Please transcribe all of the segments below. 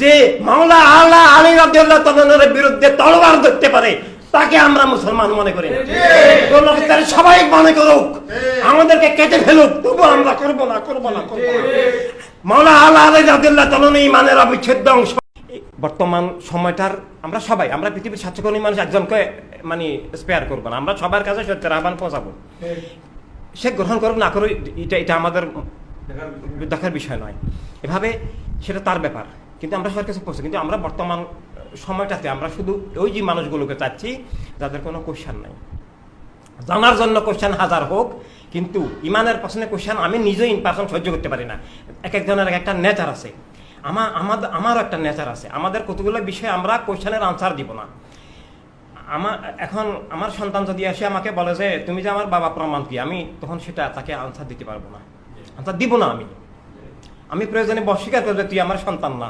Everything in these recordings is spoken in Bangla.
যে মাওলা আল্লাহ আলী রাদিয়াল্লাহু তাআলার বিরুদ্ধে তলবার ধরতে পারে তাকে আমরা মুসলমান মনে করি তারা সবাই মনে করুক আমাদেরকে কেটে ফেলুক তবু আমরা করব না করব না করব না। মাওলা আল্লাহ আলী রাদিয়াল্লাহু তাআলা ইমানের অবিচ্ছেদ্য অংশ। বর্তমান সময়টার আমরা সবাই আমরা পৃথিবীর সাতশো কোটি মানুষ একজনকে মানে স্পেয়ার করব না। আমরা সবার কাছে সত্যের আহ্বান পৌঁছাবো। সে গ্রহণ করুক না করুক এটা এটা আমাদের দেখার বিষয় নয়। এভাবে সেটা তার ব্যাপার। কিন্তু আমরা সবার কাছে পৌঁছে কিন্তু আমরা বর্তমান সময়টাতে আমরা শুধু ওই যে মানুষগুলোকে চাচ্ছি, যাদের কোনো কোশ্চান নাই। জানার জন্য কোশ্চেন হাজার হোক, কিন্তু ইমানের প্রশ্নে কোশ্চেন আমি নিজেই ইন পার্সন সহ্য করতে পারি না। এক একজনের এক একটা নেচার আছে। আমার আমাদের আমারও একটা নেচার আছে। আমাদের কতগুলো বিষয়ে আমরা কোশ্চেনের আনসার দিব না। আমার এখন আমার সন্তান যদি আসে আমাকে বলে যে, তুমি যে আমার বাবা প্রমাণ কি? আমি তখন সেটা তাকে আনসার দিতে পারব না। আনসার দিব না আমি। আমি প্রয়োজনে অস্বীকার করব তুই আমার সন্তান না।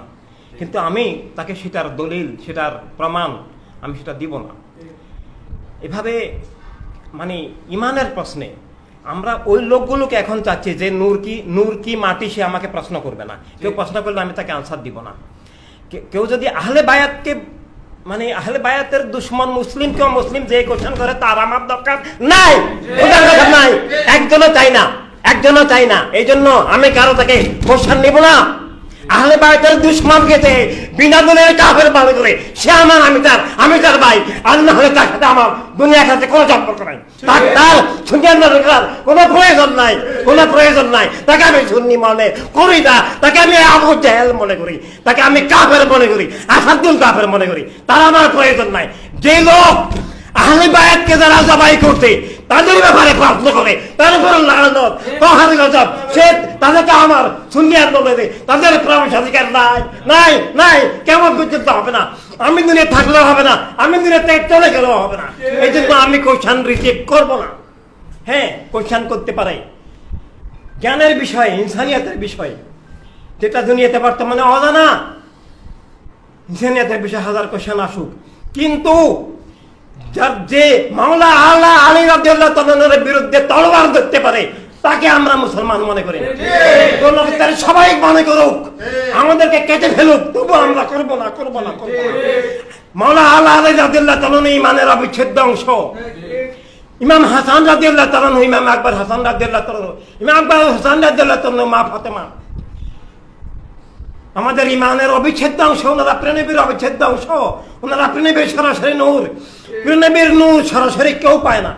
কিন্তু আমি তাকে সেটার দলিল সেটার প্রমাণ আমি সেটা দিব না। এভাবে মানে ইমানের প্রশ্নে আমরা ওই লোকগুলোকে এখন চাচ্ছি যে নূর কি নূর কি মাটি সে আমাকে প্রশ্ন করবে না। কেউ প্রশ্ন করলে আমি তাকে আনসার দিব না। কেউ যদি আহলে বায়াতকে মানে আহলে বায়াতের দুশ্মন মুসলিম কেউ মুসলিম যে কোশ্চেন করে তার আমার দরকার নাই। নাই। একজনও চাই না একজনও চাই না। এই জন্য আমি কারও তাকে কোশ্চেন নিব না। আহলে বায়তের দুশ্মন গেছে বিনা দুনিয়ায় কাফের মনে করে সে আমার আমি তার আমি তার ভাই। আর না হলে তার সাথে আমার দুনিয়ার সাথে কোনো সম্পর্ক নাই। তার তার সুনিয়ার দরকার কোনো প্রয়োজন নাই কোনো প্রয়োজন নাই। তাকে আমি সুন্নি মনে করি না। তাকে আমি আবু জাহেল মনে করি। তাকে আমি কাফের মনে করি। আসাদুল কাফের মনে করি। তার আমার প্রয়োজন নাই। যে লোক আহলে বায়াতকে যারা জবাই করতে তাদের ব্যাপারে প্রশ্ন করে। তার উপর লাগানো পাহাড়ি গজব, সে তাদেরকে আমার সুনিয়ার বলে দে তাদের প্রবেশাধিকার নাই নাই নাই, কেমন পর্যন্ত হবে না? আমি দুনিয়া থাকলেও হবে না, আমি থেকে চলে গেলেও হবে না। এই জন্য আমি কোশ্চান রিসিভ করব না। হ্যাঁ কোশ্চান করতে পারে। জ্ঞানের বিষয়, ইনসানিয়াতের বিষয়, যেটা দুনিয়াতে বর্তমানে অজানা। ইনসানিয়াতের বিষয়ে হাজার কোশ্চেন আসুক। কিন্তু যার যে মাওলা আল্লাহ আলী বিরুদ্ধে ধরতে পারে তাকে আমরা মুসলমান মনে করি। তারা সবাই মনে করুক আমাদেরকে কেটে ফেলুক তবু আমরা করব না করব না করব না। মাওলা আল্লাহ আলী তাআলা ইমানের অবিচ্ছেদ্য অংশ। ইমাম হাসান রাদিয়াল্লাহু তাআলা ইমাম আকবর হাসান তাআলা ইমাম আকবর হাসান তাআলা মা ফাতেমা। আমাদের ইমানের অবিচ্ছেদ্য অংশ, ওনারা প্রেনবীর অবিচ্ছেদ্য অংশ। ওনারা প্রেনবীর সরাসরি নূর। প্রেনবীর নূর সরাসরি কেউ পায় না।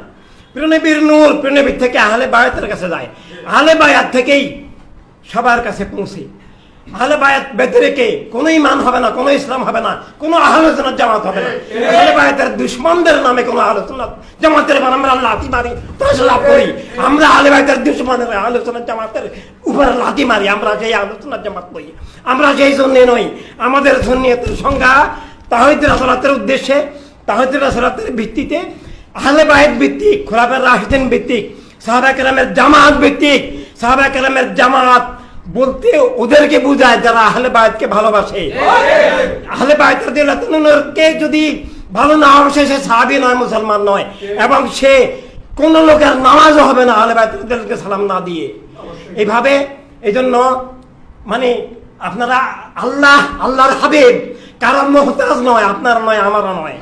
প্রেনবীর নূর প্রেনবীর থেকে আহলে বায়াতের কাছে যায়। আহলে বায়াত থেকেই সবার কাছে পৌঁছে। আহলে বায়াত বেদরেকে কোনো ইমান হবে না, কোনো ইসলাম হবে না, কোনো আলোচনার জামাত হবে না। আহলে বায়াতের দুশ্মনদের নামে কোনো আলোচনা জামাতের মানে আমরা লাথি মারি তাস লাভ করি। আমরা আহলে বায়াতের দুশ্মনের আলোচনার জামাতের উপরে লাথি মারি, আমরা সেই আলোচনার জামাত করি আমরা সেই জন্য নই, আমাদের সুন্নিয়তের সংজ্ঞা তাহিদের আসলাতের উদ্দেশ্যে তাহিদের আসলাতের ভিত্তিতে আহলে বায়াত ভিত্তিক খোলাফের রাহিদিন ভিত্তিক সাহাবা কেরামের জামাত ভিত্তিক সাহাবা কেরামের জামাত বলতে ওদেরকে বুঝায় যারা আহলে বায়াতকে ভালোবাসে। আহলে বায়াতকে যদি ভালো না অবশ্যই সে সাহাবি নয়, মুসলমান নয়। এবং সে কোন লোকের নামাজও হবে না আহলে বায়াতকে সালাম না দিয়ে। এইভাবে এই জন্য মানে আপনারা আল্লাহ আল্লাহর হাবিব কারণ মোহতাজ নয়, আপনার নয়, আমারও নয়।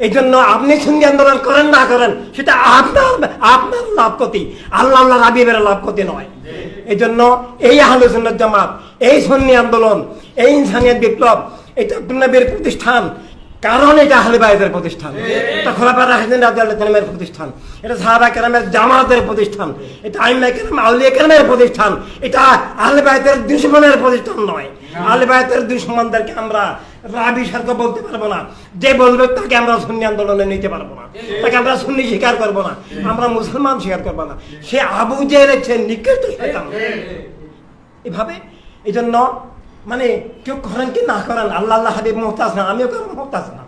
এই জন্য আপনি সঙ্গে আন্দোলন করেন, না করেন, সেটা আপনার আপনার লাভ ক্ষতি। আল্লাহ আল্লাহ রাবিবের লাভ ক্ষতি নয়। এই জন্য এই আলোচনার জামাত, এই সন্নি আন্দোলন, এই ইনসানিয়ত বিপ্লব, এটা নবীর প্রতিষ্ঠান। কারণ এটা আহলে বাইদের প্রতিষ্ঠান। এটা খোলাফা রাহিদিন রাজিয়ালের প্রতিষ্ঠান। এটা সাহাবা কেরামের জামাতের প্রতিষ্ঠান। এটা আইমা কেরাম, আউলিয়া কেরামের প্রতিষ্ঠান। এটা আহলে বাইতের দুশ্মনের প্রতিষ্ঠান নয়। আহলে বাইতের দুশ্মনদেরকে আমরা রাবি সার্থ বলতে পারব না। যে বলবে তাকে আমরা সুন্নি আন্দোলনে নিতে পারব না। তাকে আমরা সুন্নি স্বীকার করব না। আমরা মুসলমান স্বীকার করব না। সে আবু সে নিকৃষ্ট এভাবে? এই জন্য মানে কেউ করেন কি না করেন, আল্লাহ আল্লাহ হাবিব মোহতাজ না, আমিও কারও মোহতাজ না।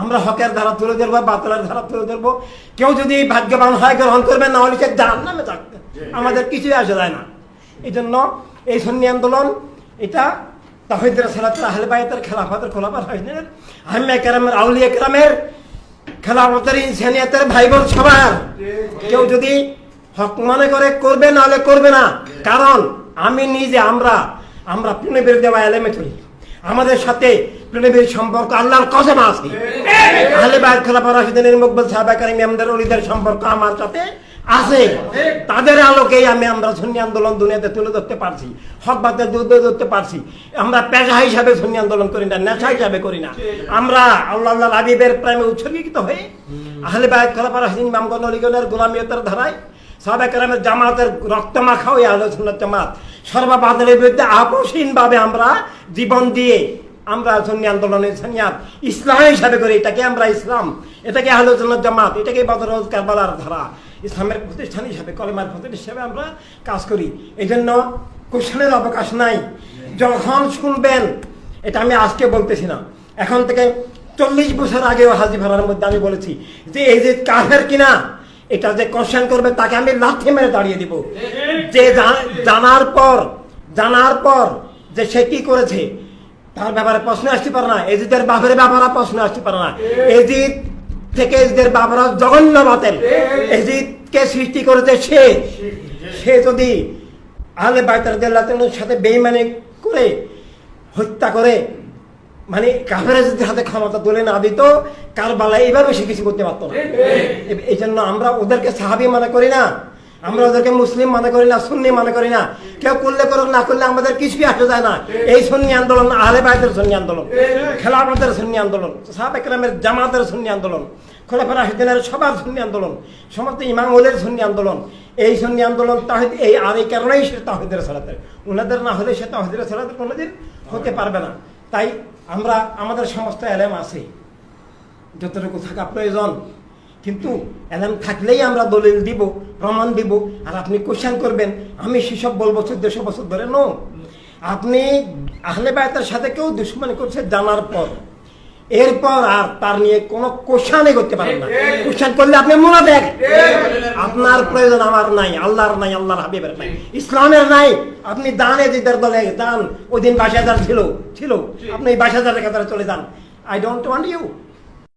আমরা হকের ধারা তুলে ধরবো, বাতলের ধারা তুলে ধরবো। কেউ যদি ভাগ্যবান হয় গ্রহণ করবে, না হলে সে জান নামে থাকবে। আমাদের কিছুই আসে যায় না। এই জন্য এই সন্নি আন্দোলন, এটা তাহিদের সালাতের আহলে বাইতের খেলাফতের খোলাফার হয় না। আহমে কেরামের আউলিয়া কেরামের খেলাফতের ইনসানিয়াতের ভাই বোন সবার। কেউ যদি হক মনে করে করবে নাহলে করবে না। কারণ আমি নিজে আমরা আমরা পুনে বের দেওয়া এলেমে চলি। আমাদের সাথে প্রেমের সম্পর্ক আল্লাহর কসম আছে। আহলে বাইত খোলাফা রাশিদিনের মুকবল সাহাবা কারীম আমাদের অলিদের সম্পর্ক আমার সাথে আছে। তাদের আলোকেই আমি আমরা সুন্নি আন্দোলন দুনিয়াতে তুলে ধরতে পারছি হক বাতের তুলে ধরতে পারছি। আমরা পেশা হিসাবে সুন্নি আন্দোলন করি না, নেশা হিসাবে করি না। আমরা আল্লাহ আল্লাহ হাবিবের প্রেমে উৎসর্গিত হয়ে আহলে বাইত খোলাফা রাশিদিন ইমামগণ অলিগণের গোলামিয়তের ধারায় সাহাবা কেরামের জামাতের রক্ত মাখা ওই আলোচনার জামাত সর্ববাদনের বিরুদ্ধে আপোষহীনভাবে আমরা জীবন দিয়ে আমরা সুন্নি আন্দোলনের সানিয়াত ইসলাম হিসাবে করি। এটাকে আমরা ইসলাম, এটাকে আলোচনার জামাত, এটাকে বদরজ কারবালার ধারা। ইসলামের প্রতিষ্ঠান হিসাবে, কলেমার প্রতিষ্ঠান হিসাবে আমরা কাজ করি। এই জন্য কোশ্চেনের অবকাশ নাই। যখন শুনবেন এটা আমি আজকে বলতেছি না। এখন থেকে চল্লিশ বছর আগেও হাজি ভাড়ার মধ্যে আমি বলেছি যে এই যে কাফের কিনা, এটা যে কোশ্চেন করবে, তাকে আমি লাথি মেরে দাঁড়িয়ে দিব। যে জানার পর জানার পর যে সে কি করেছে, তার ব্যাপারে প্রশ্ন আসতে পারে না। এজিদের বাপের ব্যাপারে প্রশ্ন আসতে পারে না। এজিদ থেকে এদের বাবারা জঘন্য বাতেন এজিদকে সৃষ্টি করেছে সে। সে যদি আহলে বাইতার সাথে বেইমানি করে হত্যা করে মানে কাফেরাজদের হাতে ক্ষমতা তুলে না দিত কার কারবালা এইভাবে সে কিছু করতে পারতো না। এই জন্য আমরা ওদেরকে সাহাবি মনে করি না। আমরা ওদেরকে মুসলিম মনে করি না, সুন্নি মনে করি না। কেউ করলে করুক, না করলে আমাদের কিছুই আসে যায় না। এই সুন্নি আন্দোলন আহলে বাইতের সুন্নি আন্দোলন, খেলাফতের সুন্নি আন্দোলন, সাহাব একরামের জামাতের সুন্নি আন্দোলন খোলাফা রাশিদিনের সবার সুন্নি আন্দোলন, সমস্ত ইমামুলের সুন্নি আন্দোলন, এই সুন্নি আন্দোলন তাহিদ এই আর এই কারণেই সে তাহিদের সালাতের। উনাদের না হলে সে তাহিদের সালাতের কোনোদিন হতে পারবে না। তাই আমরা, আমাদের সমস্ত এলেম আছে। যতটুকু থাকা প্রয়োজন কিন্তু এলেম থাকলেই আমরা দলিল দিব, প্রমাণ দিব। আর আপনি কোশ্চেন করবেন, আমি সেসব বলব চোদ্দশো বছর ধরে নো আপনি আহলে বায়তার সাথে কেউ দুশ্মনী করছে জানার পর। এরপর আর তার নিয়ে কোনো কোশ্চানই করতে পারেন না। কোশ্চান করলে আপনি মনে দেখ আপনার প্রয়োজন আমার নাই, আল্লাহর নাই, আল্লাহর হাবিবের নাই। ইসলামের নাই। আপনি দান এদিদের দলে দান ওই দিন বাইশ হাজার ছিল ছিল। আপনি বাইশ হাজারের কাতারে চলে যান। I don't want you